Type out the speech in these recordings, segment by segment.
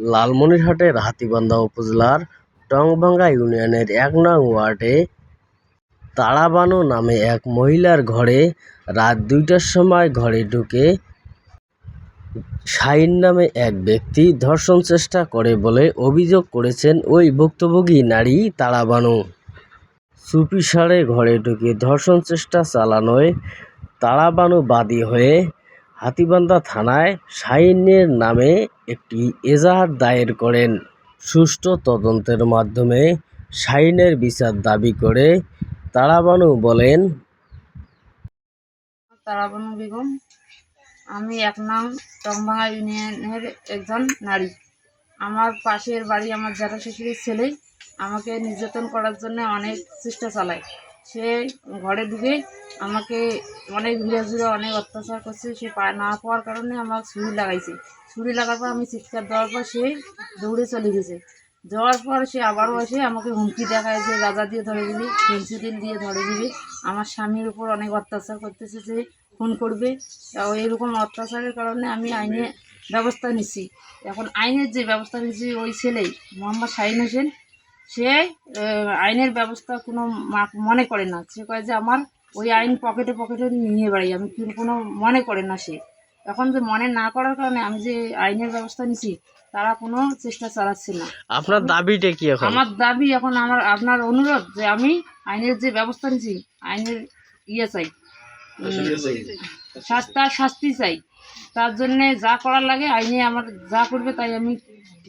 লালমনিরহাটের হাতীবান্ধা উপজেলার টংভাঙ্গা ইউনিয়নের এক নং ওয়ার্ডে তারাবানু নামে এক মহিলার ঘরে রাত দুইটার সময় ঘরে ঢুকে শাহিন নামে এক ব্যক্তি ধর্ষণ চেষ্টা করে বলে অভিযোগ করেছেন ওই ভুক্তভোগী নারী তারাবানু। চুপিসারে ঘরে ঢুকে ধর্ষণ চেষ্টা চালানোয় তারাবানু বাদী হয়ে হাতীবান্ধা থানায় শাহিনের নামে একটি এজাহার দায়ের করেন। সুষ্ঠু তদন্তের মাধ্যমে শাহিনের বিচার দাবি করে তারাবানু বলেন, তারাবানু বেগম, আমি এক নং টংভাঙা ইউনিয়নের একজন নারী। আমার পাশের বাড়ি আমার জ্যাঠা শ্বশুরের ছেলে আমাকে নির্যাতন করার জন্য অনেক চেষ্টা চালায়। সে ঘরে ঢুকে আমাকে অনেক ঘুরে ঘুরে অনেক অত্যাচার করছে, সে পায় না পাওয়ার কারণে আমার ছুরি লাগাইছে। ছুরি লাগার পর আমি চিৎকার দেওয়ার পর সে দৌড়ে চলে গেছে। যাওয়ার পর সে আবারও এসে আমাকে হুমকি দেখায় যে গাঁজা দিয়ে ধরে দিবি পেন্সিল দিয়ে ধরে দিবি আমার স্বামীর উপর অনেক অত্যাচার করতেছে যে খুন করবে। এরকম অত্যাচারের কারণে আমি আইনে ব্যবস্থা নিচ্ছি। এখন আইনের যে ব্যবস্থা নিচ্ছি, ওই ছেলেই, মোহাম্মদ শাহিন হোসেন। সে আইনের ব্যবস্থা কোনো মনে করে না। সে কয় যে আমার ওই আইন পকেটে পকেটে নিয়ে বেড়াই আমি কি কোনো মনে করে না সে। এখন যে মনে না করার কারণে আমি যে আইনের ব্যবস্থা নিছি তারা কোনো চেষ্টা চালাচ্ছে না। আপনার দাবিটা কি এখন? আমার দাবি এখন আমার আপনার অনুরোধ যে আমি আইনের যে ব্যবস্থা নিছি আইনের ইয়ে চাই। তার শাস্তি চাই। তার জন্যে যা করার লাগে আইনে আমার যা করবে তাই আমি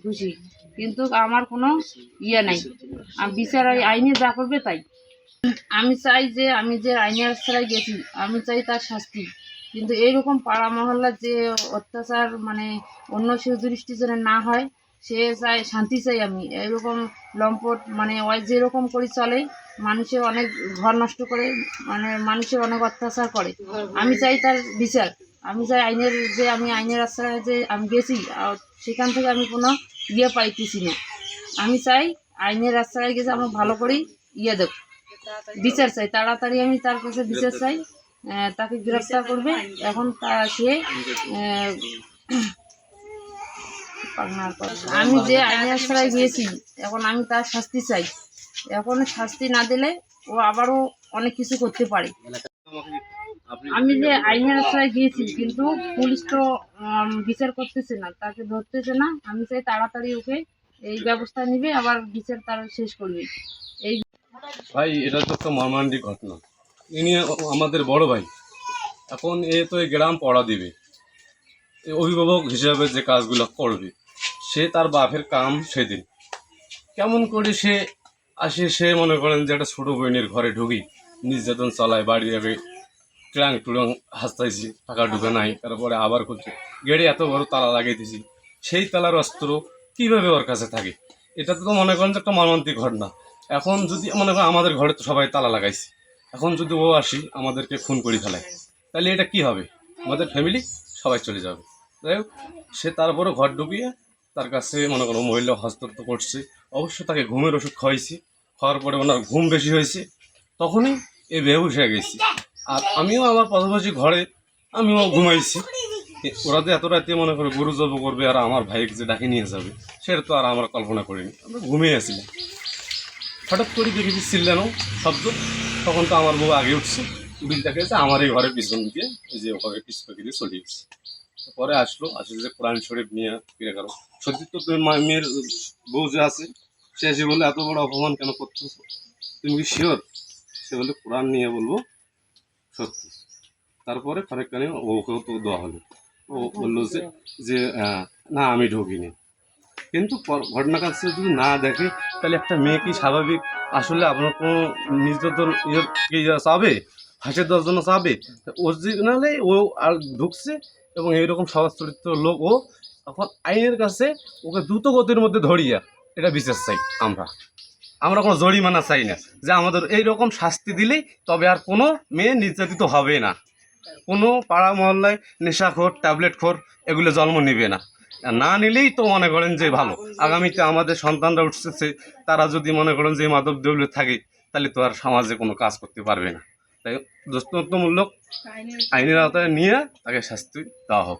খুশি। কিন্তু আমার কোনো ইয়ে নাই। বিচার আইনে যা করবে তাই। আমি চাই যে, আমি যে আইনের আশ্রয় গেছি, আমি চাই তার শাস্তি। কিন্তু এইরকম পাড়া মহল্লার যে অত্যাচার মানে অন্য সুদৃষ্টি যেন না হয়, সে চাই, শান্তি চাই আমি। এরকম লম্পট মানে ওই যেরকম করে চলে মানুষের অনেক ঘর নষ্ট করে মানে মানুষের অনেক অত্যাচার করে। আমি চাই তার বিচার। আমি চাই আইনের যে আমি আইনের আশ্রয়ে যে আমি গেছি সেখান থেকে আমি কোনো ইয়ে পাইতেছি না। আমি চাই আইনের আশ্রয়ে গেছে, আমার ভালো করেই ইয়ে দেব। বিচার চাই, তাড়াতাড়ি আমি তার কাছে বিচার চাই তাকে গ্রেফতার করবে। এখন তা সে। আমি যে আইনের আশ্রয় গিয়েছি, এখন আমি তার শাস্তি চাই। এখন শাস্তি না দিলে ও আবারও অনেক কিছু করতে পারে। আমি যে আইনের আশ্রয় গিয়েছি কিন্তু পুলিশ তো বিচার করতেছে না, তাকে ধরতেছে না। আমি চাই তাড়াতাড়ি ওকে এই ব্যবস্থা নিবে, আবার বিচার তার শেষ করবে। এই ভাই, এটা তো একটা মর্মান্তিক ঘটনা। ইনি আমাদের বড় ভাই। এখন এ তো এই গ্রাম পড়া দিবে। অভিভাবক হিসাবে যে কাজগুলো করবে, সে তার বাপের কাম সেদিন। কেমন করে সে আসে, সে মনে করেন যে একটা ছোটো বোনের ঘরে ঢুকি, নির্যাতন চালায়, বাড়ি যাবে। ট্রাং টুরাং হাসতাইছি, টাকা ঢুকে নাই, তারপরে আবার করছে গেড়ে এত বড় তালা লাগিয়ে দিছি সেই তালার অস্ত্র কীভাবে ওর কাছে থাকে? এটা তো মনে করেন যে একটা মর্মান্তিক ঘটনা। এখন যদি, মনে করেন আমাদের ঘরে তো সবাই তালা লাগাইছে। এখন যদি ও আসি, আমাদেরকে খুন করে ফেলায়, তাহলে এটা কি হবে? আমাদের ফ্যামিলি সবাই চলে যাবে। যাই হোক, সে তারপরে ঘর ঢুকিয়ে তার কাছে মনে করো মহিলা হস্তত্ব করছে। অবশ্য তাকে ঘুমের ওষুধ খাওয়াইছি, খাওয়ার পরে ওনার ঘুম বেশি হয়েছে, তখনই এ বেহুশ হয়ে গেছি। আর আমিও আমার পাশাপাশি ঘরে আমিও ঘুমাইছি। ওরা যে এত রাতে মনে করে গরু জব করবে আর আমার ভাইকে যে ডাকে নিয়ে যাবে, সেটা তো আর আমরা কল্পনা করিনি। আমরা ঘুমিয়ে আসছিলাম হঠাৎ করে দেখেছি চিল্লানো শব্দ। তখন তো আমার বউ আগে উঠছে। উঠে দেখে যে আমার এই ঘরের পিছন দিয়ে এই যে ওখানে পিছন দিয়ে চলে গেছে পরে আসলো আসলে যে কোরআন শরীফ নিয়ে ফিরে গেল। সত্যি তো মেয়ের বউ যে আছে, সে এসে বলে এত বড় অপমান কেন করতেছো? তুমি কি শিওর সে বলে, কোরআন নিয়ে বলব সত্যি। তারপরে কানে ওকেও তো দেওয়া হলো। ও বলল যে যে আহ, না আমি ঢুকিনি। কিন্তু ঘটনাটা সে যদি না দেখে তাহলে একটা মেয়ে কি স্বাভাবিক? আসলে আপনার কোনো নির্যাতন ইয়ে চাবে? ফাঁসে দেওয়ার জন্য চাবে? অরিজিনালে ও আর ঢুকছে এবং এইরকম সমাজ চরিত্র লোক ও এখন আইনের কাছে ওকে দ্রুত গতির মধ্যে ধরিয়া এটা বিচার চাই আমরা। আমরা কোনো জরিমানা চাই না। যে আমাদের এইরকম শাস্তি দিলেই তবে আর কোনো মেয়ে নির্যাতিত হবে না। কোনো পাড়া মহল্লায় নেশাখোর ট্যাবলেট খোর এগুলো জন্ম নেবে না। না নিলেই তো মনে করেন যে ভালো। আগামীতে আমাদের সন্তানরা উঠতেছে তারা যদি মনে করেন যে মাদক দ্রব্য থাকে তাহলে তো আর সমাজে কোনো কাজ করতে পারবে না। তাই দোস্তমূলক আইনের আওতায় নিয়ে তাকে শাস্তি দেওয়া হোক।